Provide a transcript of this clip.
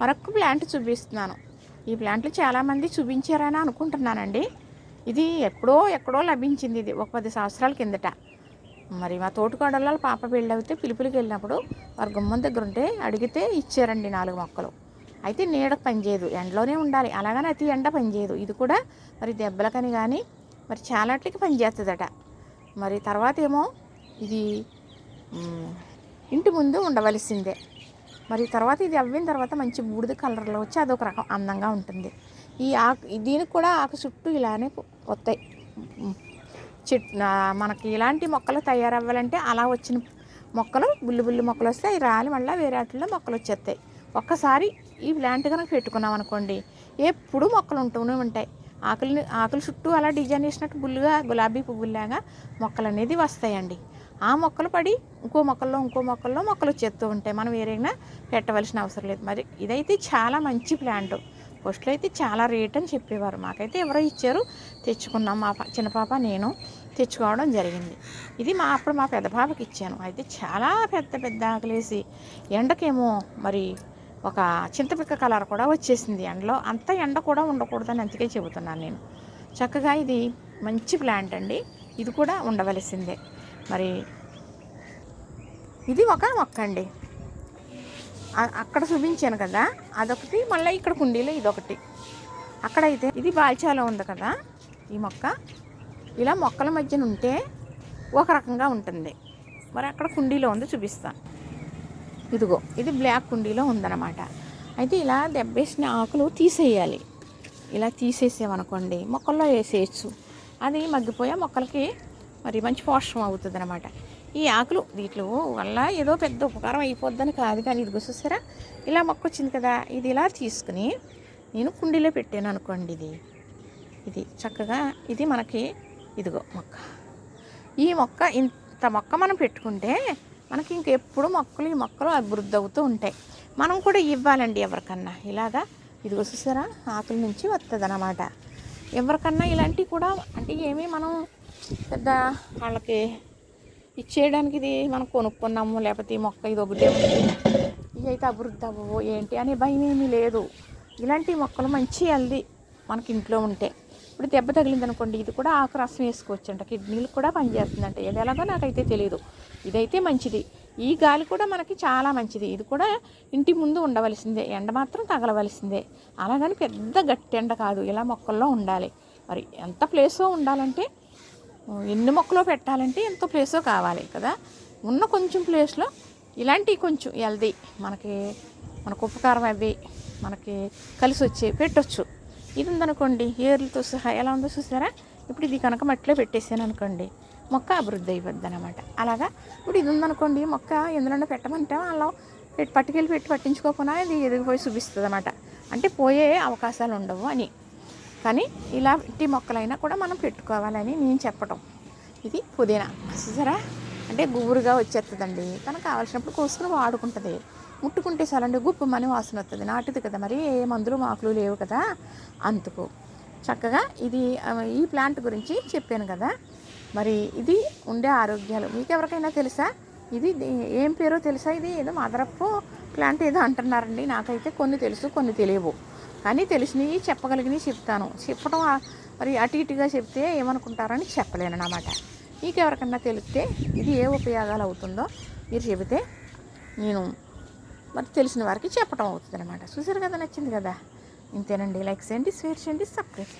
మరొక ప్లాంట్ చూపిస్తున్నాను. ఈ ప్లాంట్లు చాలామంది చూపించారని అనుకుంటున్నానండి. ఇది ఎప్పుడో ఎక్కడో లభించింది ఇది ఒక పది సంవత్సరాల కిందట. మరి మా తోటికోడళ్ళ పాప పెళ్ళి అయితే పిలుపులకి వెళ్ళినప్పుడు వారి గుమ్మం దగ్గర ఉంటే అడిగితే ఇచ్చారండి నాలుగు మొక్కలు. అయితే నీడ పనిచేయదు ఎండలోనే ఉండాలి. అలాగని అతి ఎండ పనిచేయదు. ఇది కూడా మరి దెబ్బలకని కానీ మరి చాలాట్లకి పనిచేస్తుందట. మరి తర్వాత ఏమో ఇది ఇంటి ముందు ఉండవలసిందే. మరి తర్వాత ఇది అవ్విన తర్వాత మంచి బూడిద కలర్లో వచ్చి అదొక రకం అందంగా ఉంటుంది. ఈ ఆకు దీనికి కూడా ఆకు చుట్టూ ఇలానే వస్తాయి చెట్ మనకి ఇలాంటి మొక్కలు తయారవ్వాలంటే అలా వచ్చిన మొక్కలు బుల్లి బుల్లి మొక్కలు వస్తే అవి రాలి మళ్ళీ వేరే వాటిల్లో మొక్కలు వచ్చేస్తాయి. ఒక్కసారి ఈ ప్లాంట్ కనుక పెట్టుకున్నాం అనుకోండి ఎప్పుడు మొక్కలు ఉంటూనే ఉంటాయి. ఆకులు ఆకులు చుట్టూ అలా డిజైన్ చేసినట్టు బుల్లుగా గులాబీ పువ్వులాగా మొక్కలు అనేది వస్తాయండి. ఆ మొక్కలు పడి ఇంకో మొక్కల్లో ఇంకో మొక్కల్లో మొక్కలు వచ్చేస్తూ ఉంటాయి. మనం వేరేగా పెట్టవలసిన అవసరం లేదు. మరి ఇదైతే చాలా మంచి ప్లాంట్. ఫస్ట్లో అయితే చాలా రేట్ అని చెప్పేవారు. మాకైతే ఎవరో ఇచ్చారు. తెచ్చుకున్నాం. మా పా- చిన్న పాప నేను తెచ్చుకోవడం జరిగింది. ఇది మా అప్పుడు మా పెద్ద పాపకి ఇచ్చాను. అయితే చాలా పెద్ద పెద్ద ఆకలేసి ఎండకేమో మరి ఒక చింతపిక్క కలర్ కూడా వచ్చేసింది ఎండలో. అంత ఎండ కూడా ఉండకూడదని అందుకే చెబుతున్నాను నేను. చక్కగా ఇది మంచి ప్లాంట్ అండి. ఇది కూడా ఉండవలసిందే. మరి ఇది ఒక మొక్క అండి. అక్కడ చూపించాను కదా అదొకటి మళ్ళీ ఇక్కడ కుండీలో ఇదొకటి. అక్కడైతే ఇది బాల్చాలో ఉంది కదా ఈ మొక్క. ఇలా మొక్కల మధ్యన ఉంటే ఒక రకంగా ఉంటుంది. మరి అక్కడ కుండీలో ఉంది చూపిస్తాను ఇదిగో ఇది బ్లాక్ కుండీలో ఉందన్నమాట. అయితే ఇలా దెబ్బేసిన ఆకులు తీసేయాలి. ఇలా తీసేసామనుకోండి మొక్కల్లో వేసేయచ్చు. అది మగ్గిపోయే మొక్కలకి మరి మంచి పోషకం అవుతుంది అనమాట ఈ ఆకులు వీటిలో వల్ల ఏదో పెద్ద ఉపకారం అయిపోద్దని కాదు కానీ ఇది చూసారా? ఇలా మొక్క వచ్చింది కదా. ఇది ఇలా తీసుకుని నేను కుండీలో పెట్టాను అనుకోండి ఇది. ఇది చక్కగా ఇది మనకి ఇదిగో మొక్క. ఈ మొక్క ఇంత మొక్క మనం పెట్టుకుంటే మనకి ఇంకెప్పుడు మొక్కలు ఈ మొక్కలు అభివృద్ధి అవుతూ ఉంటాయి. మనం కూడా ఇవ్వాలండి ఎవరికన్నా. ఇలాగా ఇదిగో చూసారా? ఆకుల నుంచి వస్తుంది అన్నమాట ఎవరికన్నా ఇలాంటివి కూడా అంటే ఏమీ మనం పెద్ద వాళ్ళకి ఇచ్చేయడానికి ఇది మనం కొనుక్కున్నాము లేకపోతే ఈ మొక్క ఇది ఒకటే ఉంది. ఇవి అయితే అభివృద్ధి అవ్వవు ఏంటి అనే భయం ఏమీ లేదు. ఇలాంటి మొక్కలు మంచి హెల్దీ మనకి ఇంట్లో ఉంటే. ఇప్పుడు దెబ్బ తగిలింది అనుకోండి ఇది కూడా ఆకు రసం వేసుకోవచ్చు అంట కిడ్నీలు కూడా పనిచేస్తుందంట. ఇది ఎలాగో నాకైతే తెలియదు ఇదైతే మంచిది. ఈ గాలి కూడా మనకి చాలా మంచిది. ఇది కూడా ఇంటి ముందు ఉండవలసిందే. ఎండ మాత్రం తగలవలసిందే. అలాగని పెద్ద గట్టి ఎండ కాదు. ఇలా మొక్కల్లో ఉండాలి. మరి ఎంత ప్లేసో ఉండాలంటే ఎన్ని మొక్కలో పెట్టాలంటే ఎంతో ప్లేసో కావాలి కదా. ఉన్న కొంచెం ప్లేస్లో ఇలాంటివి కొంచెం హెల్దీ మనకి మనకు ఉపకారం అవి మనకి కలిసి వచ్చి పెట్టొచ్చు. ఇది ఉందనుకోండి ఏర్లతో సహా ఎలా ఉందో చూసారా? ఇప్పుడు ఇది కనుక మట్టిలో పెట్టేసాను అనుకోండి మొక్క అభివృద్ధి అయిపోద్ది అనమాట అలాగా ఇప్పుడు ఇది ఉందనుకోండి మొక్క ఎందులో పెట్టమంటే అలా పెట్టి పట్టుకెళ్ళి పెట్టి పట్టించుకోకుండా ఇది ఎదిగిపోయి చూపిస్తుంది అనమాట అంటే పోయే అవకాశాలు ఉండవు అని. కానీ ఇలాంటి మొక్కలైనా కూడా మనం పెట్టుకోవాలని నేను చెప్పటం. ఇది పుదీనా. చూసారా? అంటే గుబురుగా వచ్చేస్తుందండి తనకు కావాల్సినప్పుడు కోసుకుని వాడుకుంటుంది. ముట్టుకుంటే చాలండి గుప్పు మని వాసన వస్తుంది నాటిది కదా మరి ఏ మందులు మాకులు లేవు కదా అందుకు. చక్కగా ఇది ఈ ప్లాంట్ గురించి చెప్పాను కదా. మరి ఇది ఉండే ఆరోగ్యాలు. మీకు ఎవరికైనా తెలుసా? ఇది ఏం పేరో తెలుసా ఇది? ఏదో మదరపు ప్లాంట్ ఏదో అంటున్నారండి. నాకైతే కొన్ని తెలుసు కొన్ని తెలియవు. కానీ తెలిసినవి చెప్పగలిగినవి చెప్తాను. చెప్పడం మరి అటు ఇటుగా చెప్తే ఏమనుకుంటారని చెప్పలేను అన్నమాట. మీకు ఎవరికన్నా తెలిస్తే ఇది ఏ ఉపయోగాలు అవుతుందో మీరు చెబితే నేను మరి తెలిసిన వారికి చెప్పడం అవుతుంది అనమాట చూసారు కదా నచ్చింది కదా? ఇంతేనండి. లైక్ చేయండి షేర్ చేయండి సబ్స్క్రైబ్